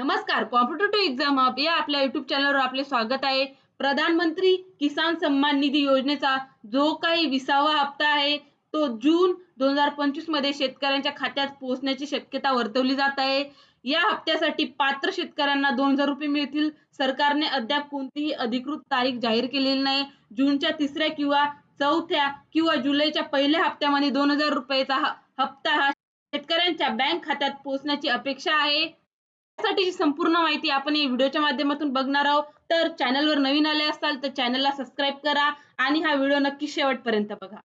नमस्कार competitive exam hub या आपल्या युट्यूब चॅनलवर आपले स्वागत आहे. प्रधानमंत्री किसान सन्मान निधी योजनेचा जो काही विसावा हप्ता आहे तो जून दोन हजार पंचवीसमध्ये शेतकऱ्यांच्या खात्यात पोहोचण्याची शक्यता वर्तवली जात आहे. या हप्त्यासाठी पात्र शेतकऱ्यांना दोन हजार रुपये मिळतील. सरकारने अद्याप कोणतीही अधिकृत तारीख जाहीर केलेली नाही. जूनच्या तिसऱ्या किंवा चौथ्या किंवा जुलैच्या पहिल्या हप्त्यामध्ये दोन हजार रुपयाचा हप्ता हा शेतकऱ्यांच्या बँक खात्यात पोहोचण्याची अपेक्षा आहे. यासाठीची संपूर्ण माहिती आपण या व्हिडिओच्या माध्यमातून बघणार आहोत तर चॅनलवर नवीन आले असाल तर चॅनलला सबस्क्राईब करा आणि हा व्हिडिओ नक्की शेवटपर्यंत बघा.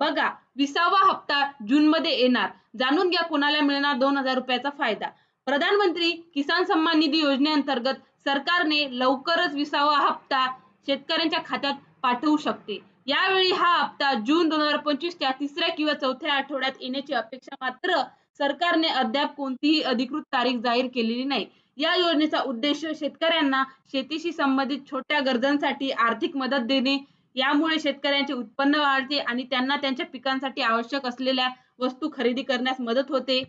बघा विसावा हप्ता जूनमध्ये येणार. जाणून घ्या कोणाला मिळणार दोन हजार रुपयाचा फायदा. प्रधानमंत्री किसान सन्मान निधी योजनेअंतर्गत सरकारने लवकरच विसावा हप्ता शेतकऱ्यांच्या खात्यात पाठवू शकते. यावेळी हा हप्ता जून दोन हजार पंचवीसच्या तिसऱ्या किंवा चौथ्या आठवड्यात येण्याची अपेक्षा मात्र सरकारने अद्याप कोणतीही अधिकृत तारीख जाहीर केलेली नाही. या योजनेचा उद्देश शेतकऱ्यांना शेतीशी संबंधित छोट्या गरजांसाठी आर्थिक मदत देणे यामुळे शेतकऱ्यांचे उत्पन्न वाढते आणि त्यांना त्यांच्या पिकांसाठी आवश्यक असलेल्या वस्तू खरेदी करण्यास मदत होते.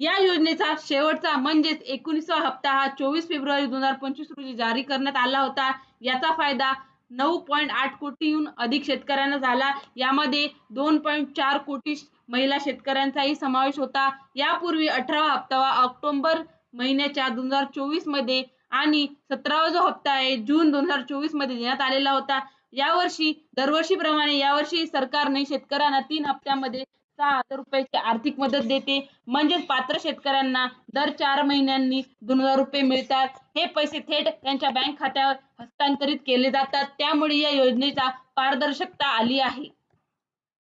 या योजनेचा शेवटचा म्हणजेच एकोणीसवा हप्ता हा चोवीस फेब्रुवारी दोन हजार पंचवीस रोजी जारी करण्यात आला होता. याचा फायदा नऊ पॉईंट आठ कोटीहून अधिक शेतकऱ्यांना झाला. यामध्ये दोन पॉईंट चार कोटी महिला शेतकऱ्यांचाही समावेश होता. यापूर्वी अठरावा हप्ता ऑक्टोबर महिन्याच्या दोन हजार चोवीसमध्ये आणि सतरावा जो हप्ता आहे जून दोन हजार चोवीसमध्ये देण्यात आलेला होता. यावर्षी दरवर्षीप्रमाणे यावर्षी सरकारने शेतकऱ्यांना तीन हप्त्यामध्ये सहा हजार रुपयाची आर्थिक मदत देते. म्हणजेच पात्र शेतकऱ्यांना दर चार महिन्यांनी दोन हजार रुपये मिळतात. हे पैसे थेट त्यांच्या बँक खात्यावर हस्तांतरित केले जातात. त्यामुळे या योजनेचा पारदर्शकता आली आहे.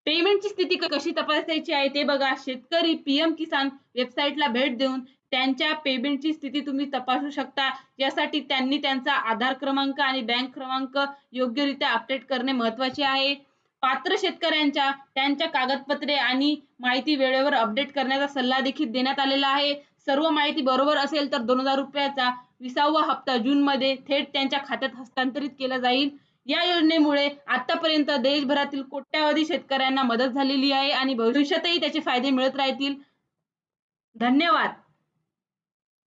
पेमेंटची स्थिती कशी तपासायची आहे ते बघा. शेतकरी पीएम किसान वेबसाईटला भेट देऊन त्यांच्या पेमेंटची स्थिती तुम्ही तपासू शकता. यासाठी त्यांनी त्यांचा आधार क्रमांक आणि बँक क्रमांक योग्यरित्या अपडेट करणे महत्त्वाचे आहे. पात्र शेतकऱ्यांच्या त्यांच्या कागदपत्रे आणि माहिती वेळेवर अपडेट करण्याचा सल्ला देखील देण्यात आलेला आहे. सर्व माहिती बरोबर असेल तर दोन हजार रुपयाचा विसावा हप्ता जून मध्ये थेट त्यांच्या खात्यात हस्तांतरित केला जाईल. या योजनेमुळे आतापर्यंत देशभरातील कोट्यावधी शेतकऱ्यांना मदत झालेली आहे आणि भविष्यातही त्याचे फायदे मिळत राहतील. धन्यवाद.